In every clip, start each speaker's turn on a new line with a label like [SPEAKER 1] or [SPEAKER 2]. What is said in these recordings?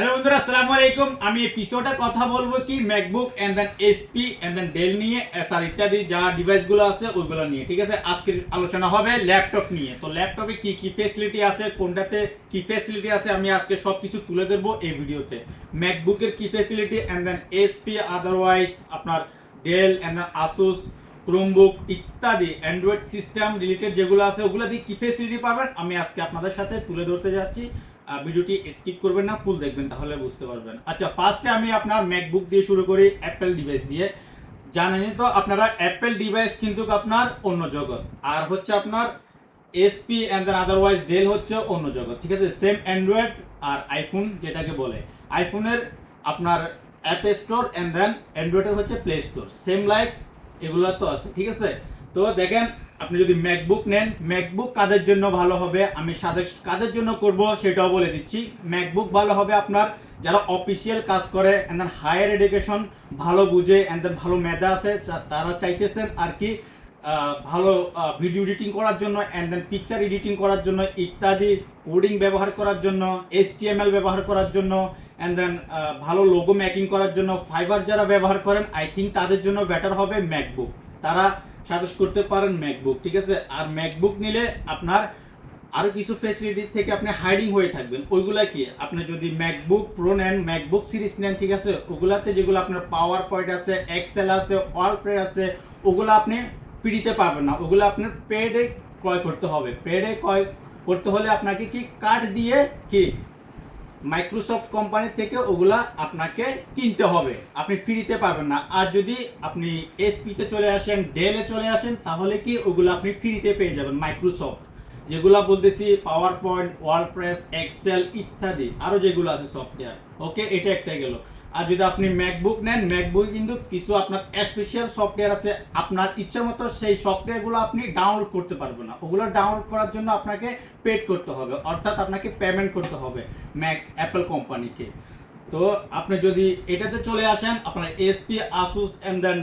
[SPEAKER 1] Hello বন্ধুরা, আসসালামু আলাইকুম। আমি এপিসোডে কথা বলব কি? MacBook and then HP and then Dell নিয়ে এসআর ইত্যাদি যা ডিভাইসগুলো আছে, ওইগুলো নিয়ে, ঠিক আছে? আজকের আলোচনা হবে ল্যাপটপ নিয়ে। তো ল্যাপটপে কি কি ফেসিলিটি আছে, কোনটাতে কি ফেসিলিটি আছে, আমি আজকে সব কিছু তুলে ধরবো এই ভিডিওতে। ম্যাকবুকের কি facility and then HP otherwise আপনার Dell and then Asus Chromebook ইত্যাদি অ্যান্ড্রয়েড সিস্টেম রিলেটেড যেগুলো আছে, ওগুলো দিয়ে কি ফেসিলিটি পাবেন? আমি আজকে আপনাদের সাথে তুলে ধরতে যাচ্ছি। ভিডিওটি স্কিপ করবেন না ফুল দেখবেন, তাহলে বুঝতে পারবেন। আচ্ছা ফার্স্টে আমি আপনার ম্যাকবুক দিয়ে শুরু করি অ্যাপেল ডিভাইস দিয়ে। জানেনই তো আপনারা অ্যাপেল ডিভাইস কিন্তু আপনার অন্য জগৎ। আর হচ্ছে আপনার HP and then otherwise Dell হচ্ছে অন্য জগৎ, ঠিক আছে? সেম অ্যান্ড্রয়েড আর আইফোন যেটাকে বলে। আইফোনের আপনার অ্যাপ স্টোর অ্যান্ড দেন অ্যান্ড্রয়েডের হচ্ছে প্লে স্টোর সেম লাইক এগুলো তো আছে, ঠিক আছে? তো দেখেন, আপনি যদি ম্যাকবুক নেন ম্যাকবুক কাদের জন্য ভালো হবে? আমি সাজেস্ট কাদের জন্য করব সেটাও বলে দিচ্ছি। ম্যাকবুক ভালো হবে আপনার যারা অফিসিয়াল কাজ করে অ্যান্ড দেন হায়ার এডুকেশন ভালো বুঝে অ্যান্ড ভালো মেধা আছে তারা চাইতেছেন আর কি ভালো ভিডিও এডিটিং করার জন্য অ্যান্ড দেন পিকচার এডিটিং করার জন্য, ইত্যাদি কোডিং ব্যবহার করার জন্য এইচটিএমএল ব্যবহার করার জন্য অ্যান্ড দেন ভালো লোগো মেকিং করার জন্য ফাইবার যারা ব্যবহার করেন আই থিঙ্ক তাদের জন্য বেটার হবে ম্যাকবুক তারা সাজেস্ট করতে পারেন ম্যাকবুক ঠিক আছে? আর ম্যাকবুক নিলে আপনার আরও কিছু ফেসিলিটি থেকে আপনি হাইডিং হয়ে থাকবেন। ওইগুলা কি? আপনি যদি ম্যাকবুক প্রো নেন ম্যাকবুক সিরিজ নেন, ঠিক আছে? ওগুলাতে যেগুলো আপনার পাওয়ার পয়েন্ট আছে এক্সেল আছে প্রে আছে, ওগুলো আপনি ফ্রিতে পাবেন না। ওগুলো আপনার পেডে ক্রয় করতে হবে। পেডে ক্রয় করতে হলে আপনাকে কি কার্ড দিয়ে কি মাইক্রোসফট কোম্পানি থেকে ওগুলা আপনাকে কিনতে হবে। আপনি ফ্রিতে পাবেন না। আর যদি আপনি এসপিতে চলে আসেন ডেলে চলে আসেন, তাহলে কি ওগুলো আপনি ফ্রিতে পেয়ে যাবেন মাইক্রোসফট যেগুলা বলতেছি পাওয়ার পয়েন্ট ওয়ার্ডপ্রেস এক্সেল ইত্যাদি। আরও যেগুলো আছে সফটওয়্যার ওকে এটা একটা গেল। আর যদি আপনি ম্যাকবুক নেন ম্যাকবুক কিন্তু কিছু আপনার স্পেশাল সফটওয়্যার আছে, আপনার ইচ্ছা মতো সেই সফটওয়্যারগুলো আপনি ডাউনলোড করতে পারবেন না। ওগুলো ডাউনলোড করার জন্য আপনাকে পেড করতে হবে, অর্থাৎ আপনাকে পেমেন্ট করতে হবে ম্যাক অ্যাপেল কোম্পানিকে তো আপনি যদি এটাতে চলে আসেন, আপনার এসপি আসুস অ্যান্ড দেন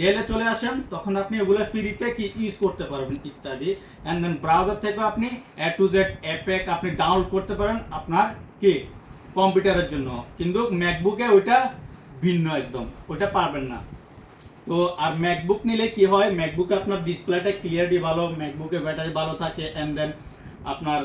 [SPEAKER 1] ডেলে চলে আসেন, তখন আপনি ওগুলো ফ্রিতে কি ইউজ করতে পারবেন ইত্যাদি। অ্যান্ড দেন ব্রাউজার থেকে আপনি এ টু জেড অ্যাপেক আপনি ডাউনলোড করতে পারেন, আপনার কি? কম্পিউটারের জন্য। কিন্তু ম্যাকবুকে ওইটা ভিন্ন একদম, ওইটা পারবেন না। তো আর ম্যাকবুক নিলে কি হয়? ম্যাকবুকে আপনার ডিসপ্লেটা ক্লিয়ারিটি ভালো ম্যাকবুকে ব্যাটারি ভালো থাকে অ্যান্ড দেন আপনার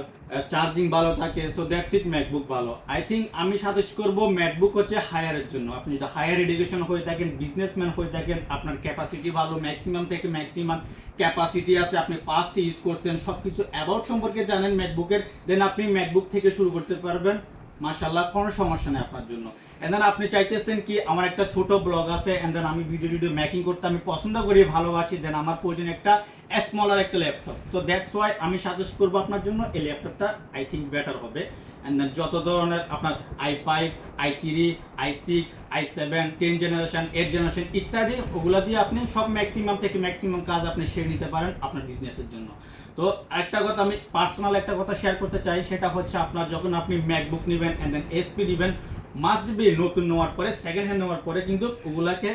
[SPEAKER 1] চার্জিং ভালো থাকে সো দ্যাটস ইট ম্যাকবুক ভালো। আই থিঙ্ক আমি সাজেস্ট করব ম্যাকবুক হচ্ছে হায়ারের জন্য। আপনি যদি হায়ার এডুকেশন হয়ে থাকেন বিজনেসম্যান হয়ে থাকেন, আপনার ক্যাপাসিটি ভালো ম্যাক্সিমাম থেকে ম্যাক্সিমাম ক্যাপাসিটি আছে, আপনি ফার্স্ট ইউজ করছেন সব কিছু অ্যাবাউট সম্পর্কে জানেন ম্যাকবুকের দেন আপনি ম্যাকবুক থেকে শুরু করতে পারবেন। মাশাল্লাহ কোনো সমস্যা নেই আপনার জন্য। এন্ড দেন আপনি চাইতেছেন কি, আমার একটা ছোট ব্লগ আছে এন্ড দেন আমি ভিডিও ভিডিও মেকিং করতে, আমি পছন্দ করি, ভালোবাসি দেন আমার প্রয়োজন একটা স্মলার একটা ল্যাপটপ সো দ্যাটস ওয়াই আমি সাজেস্ট করব আপনার জন্য এই ল্যাপটপটা আই থিঙ্ক বেটার হবে। যত ধরনের আপনার I five I three I six I seven ten generation eight generation ইত্যাদি, ওগুলো দিয়ে আপনি সব ম্যাক্সিমাম থেকে ম্যাক্সিমাম কাজ আপনি সেরে নিতে পারেন আপনার বিজনেসের জন্য। তো একটা কথা আমি পার্সোনাল একটা কথা শেয়ার করতে চাই, সেটা হচ্ছে আপনার যখন আপনি ম্যাকবুক নেবেন অ্যান্ড দেন এসপি নেবেন মাস্ট বি নতুন নেওয়ার পরে সেকেন্ড হ্যান্ড নেওয়ার পরে কিন্তু ওগুলাকে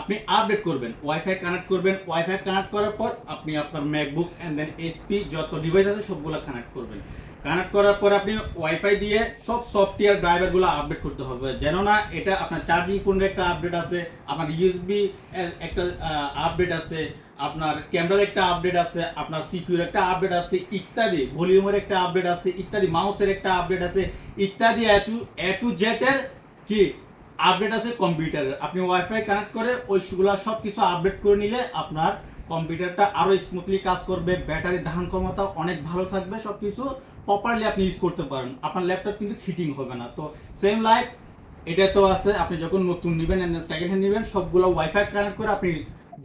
[SPEAKER 1] আপনি আপডেট করবেন ওয়াইফাই কানেক্ট করবেন ওয়াইফাই কানেক্ট করার পর আপনি আপনার ম্যাকবুক অ্যান্ড দেন এসপি যত ডিভাইস আছে সবগুলো কানেক্ট করবেন। কানেক্ট করার পর আপনি ওয়াইফাই দিয়ে সব সফটওয়্যার ড্রাইভারগুলো আপডেট করতে হবে। যেন না এটা আপনার চার্জিং পোর্টের একটা আপডেট আছে, আপনার ইউএসবি একটা আপডেট আছে, আপনার ক্যামেরার একটা আপডেট আছে, আপনার সিপিউর একটা আপডেট আছে, ইত্যাদি ভলিউমের একটা আপডেট আছে, ইত্যাদি মাউসের একটা আপডেট আছে, ইত্যাদি এ টু জেটের কি আপডেট আছে কম্পিউটারের আপনি ওয়াইফাই কানেক্ট করে ওইগুলো সব কিছু আপডেট করে নিলে আপনার কম্পিউটারটা আরও স্মুথলি কাজ করবে ব্যাটারি ধারণ ক্ষমতা অনেক ভালো থাকবে সব কিছু প্রপারলি আপনি ইউজ করতে পারেন। আপনার ল্যাপটপ কিন্তু হিটিং হবে না। তো সেম লাইক এটা তো আছে, আপনি যখন নতুন নেবেন সেকেন্ড হ্যান্ড নেবেন, সবগুলো ওয়াইফাই কানেক্ট করে আপনি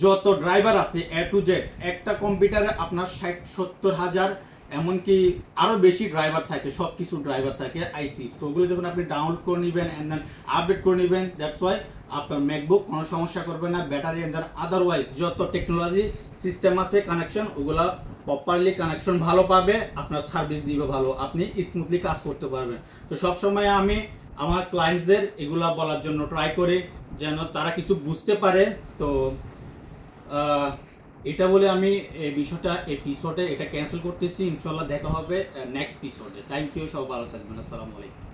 [SPEAKER 1] যত ড্রাইভার আছে এ টু জেড একটা কম্পিউটারে আপনার ষাট, সত্তর হাজার, এমনকি আরও বেশি ড্রাইভার থাকে সব কিছু ড্রাইভার থাকে আইসি তো ওগুলো যখন আপনি ডাউনলোড করে নেবেন অ্যান্ড দেন আপডেট করে নেবেন দ্যাটস ওয়াই আপনার ম্যাকবুক কোনো সমস্যা করবে না ব্যাটারি অ্যান্ড আদারওয়াইজ যত টেকনোলজি সিস্টেম আছে কানেকশন ওগুলো প্রপারলি কানেকশন ভালো পাবে, আপনার সার্ভিস দিবে ভালো, আপনি স্মুথলি কাজ করতে পারবেন। তো সবসময় আমি আমার ক্লায়েন্টসদের এগুলা বলার জন্য ট্রাই করি, যেন তারা কিছু বুঝতে পারে। তো এটা বলে আমি এই বিষয়টা এপিসোডে এটা ক্যান্সেল করতেছি। ইনশাল্লাহ দেখা হবে নেক্সট এপিসোডে থ্যাংক ইউ সব ভালো থাকবেন। আসসালামু আলাইকুম।